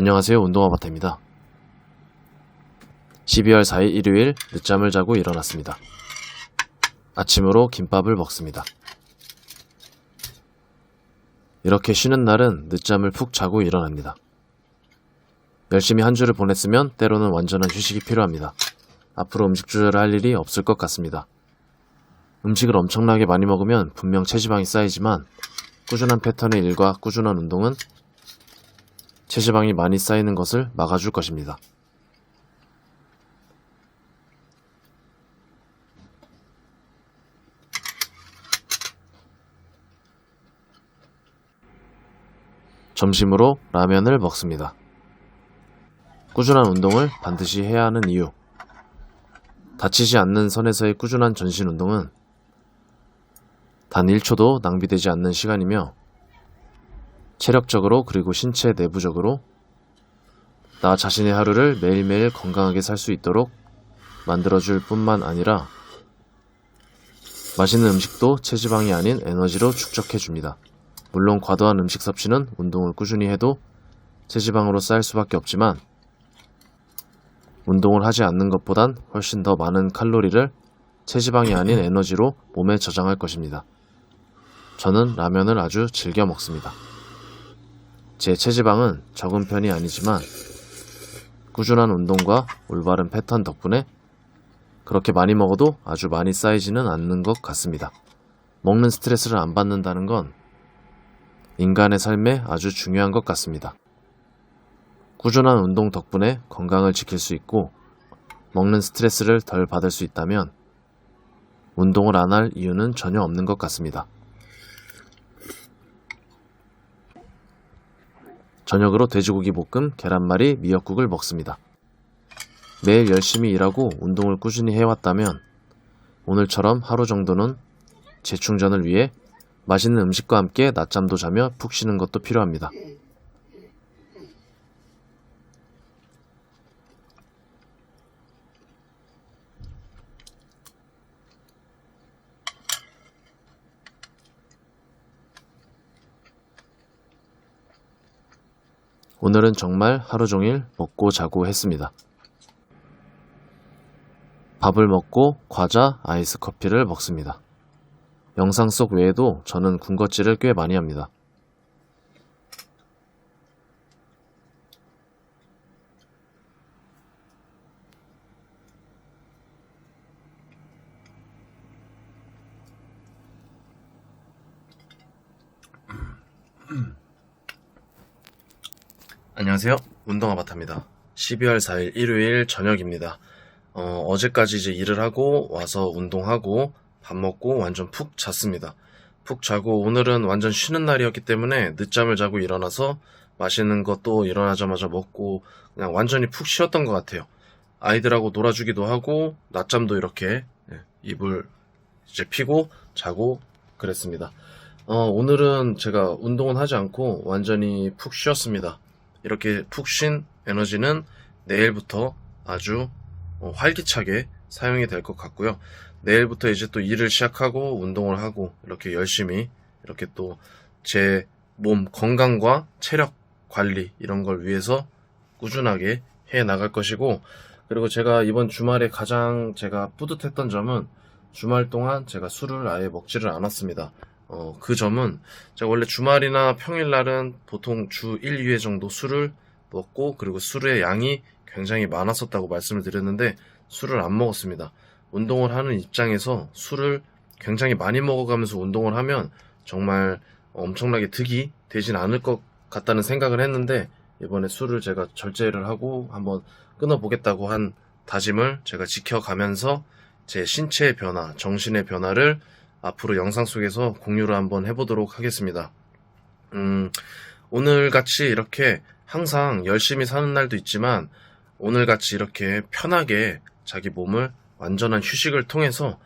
안녕하세요. 운동아바타입니다. 12월 4일 일요일 늦잠을 자고 일어났습니다. 아침으로 김밥을 먹습니다. 이렇게 쉬는 날은 늦잠을 푹 자고 일어납니다. 열심히 한 주를 보냈으면 때로는 완전한 휴식이 필요합니다. 앞으로 음식 조절을 할 일이 없을 것 같습니다. 음식을 엄청나게 많이 먹으면 분명 체지방이 쌓이지만 꾸준한 패턴의 일과 꾸준한 운동은 체지방이 많이 쌓이는 것을 막아줄 것입니다. 점심으로 라면을 먹습니다. 꾸준한 운동을 반드시 해야 하는 이유. 다치지 않는 선에서의 꾸준한 전신 운동은 단 1초도 낭비되지 않는 시간이며 체력적으로 그리고 신체 내부적으로 나 자신의 하루를 매일매일 건강하게 살 수 있도록 만들어줄 뿐만 아니라 맛있는 음식도 체지방이 아닌 에너지로 축적해줍니다. 물론 과도한 음식 섭취는 운동을 꾸준히 해도 체지방으로 쌓일 수밖에 없지만 운동을 하지 않는 것보단 훨씬 더 많은 칼로리를 체지방이 아닌 에너지로 몸에 저장할 것입니다. 저는 라면을 아주 즐겨 먹습니다. 제 체지방은 적은 편이 아니지만 꾸준한 운동과 올바른 패턴 덕분에 그렇게 많이 먹어도 아주 많이 쌓이지는 않는 것 같습니다. 먹는 스트레스를 안 받는다는 건 인간의 삶에 아주 중요한 것 같습니다. 꾸준한 운동 덕분에 건강을 지킬 수 있고 먹는 스트레스를 덜 받을 수 있다면 운동을 안 할 이유는 전혀 없는 것 같습니다. 저녁으로 돼지고기 볶음, 계란말이, 미역국을 먹습니다. 매일 열심히 일하고 운동을 꾸준히 해왔다면 오늘처럼 하루 정도는 재충전을 위해 맛있는 음식과 함께 낮잠도 자며 푹 쉬는 것도 필요합니다. 오늘은 정말 하루 종일 먹고 자고 했습니다. 밥을 먹고 과자, 아이스 커피를 먹습니다. 영상 속 외에도 저는 군것질을 꽤 많이 합니다. 안녕하세요. 운동아 바타입니다. 12월 4일 일요일 저녁입니다. 어, 어제까지 이제 일을 하고 와서 운동하고 밥 먹고 완전 푹 잤습니다. 푹 자고 오늘은 완전 쉬는 날이었기 때문에 늦잠을 자고 일어나서 맛있는 것도 일어나자마자 먹고 그냥 완전히 푹 쉬었던 것 같아요. 아이들하고 놀아주기도 하고 낮잠도 이렇게 예, 이불 이제 피고 자고 그랬습니다. 어, 오늘은 제가 운동은 하지 않고 완전히 푹 쉬었습니다. 이렇게 푹쉰 에너지는 내일부터 아주 어, 활기차게 사용이 될 것 같고요. 내일부터 이제 또 일을 시작하고 운동을 하고 이렇게 열심히 이렇게 또 제 몸 건강과 체력 관리 이런 걸 위해서 꾸준하게 해 나갈 것이고 그리고 제가 이번 주말에 가장 제가 뿌듯했던 점은 주말 동안 제가 술을 아예 먹지를 않았습니다. 어, 그 점은 제가 원래 주말이나 평일날은 보통 주 1, 2회 정도 술을 먹고 그리고 술의 양이 굉장히 많았었다고 말씀을 드렸는데 술을 안 먹었습니다. 운동을 하는 입장에서 술을 굉장히 많이 먹어가면서 운동을 하면 정말 엄청나게 득이 되진 않을 것 같다는 생각을 했는데 이번에 술을 제가 절제를 하고 한번 끊어보겠다고 한 다짐을 제가 지켜가면서 제 신체의 변화, 정신의 변화를 앞으로 영상 속에서 공유를 한번 해보도록 하겠습니다. 음, 오늘 같이 이렇게 항상 열심히 사는 날도 있지만 오늘 같이 이렇게 편하게 자기 몸을 완전한 휴식을 통해서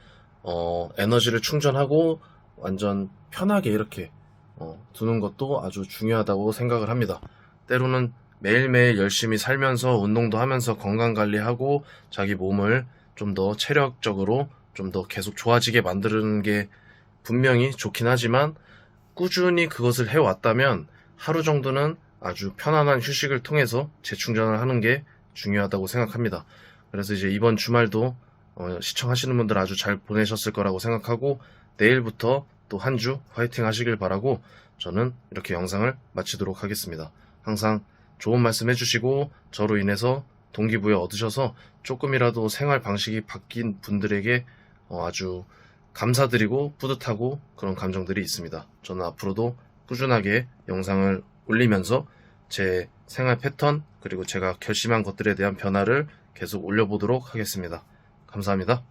어, 에너지를 충전하고 완전 편하게 이렇게 어, 두는 것도 아주 중요하다고 생각을 합니다. 때로는 매일매일 열심히 살면서 운동도 하면서 건강 관리하고 자기 몸을 좀 더 체력적으로 좀 더 계속 좋아지게 만드는 게 분명히 좋긴 하지만 꾸준히 그것을 해왔다면 하루 정도는 아주 편안한 휴식을 통해서 재충전을 하는 게 중요하다고 생각합니다. 그래서 이제 이번 주말도 어, 시청하시는 분들 아주 잘 보내셨을 거라고 생각하고 내일부터 또 한 주 화이팅 하시길 바라고 저는 이렇게 영상을 마치도록 하겠습니다. 항상 좋은 말씀 해주시고 저로 인해서 동기부여 얻으셔서 조금이라도 생활 방식이 바뀐 분들에게 어, 아주 감사드리고 뿌듯하고 그런 감정들이 있습니다. 저는 앞으로도 꾸준하게 영상을 올리면서 제 생활 패턴 그리고 제가 결심한 것들에 대한 변화를 계속 올려보도록 하겠습니다. 감사합니다.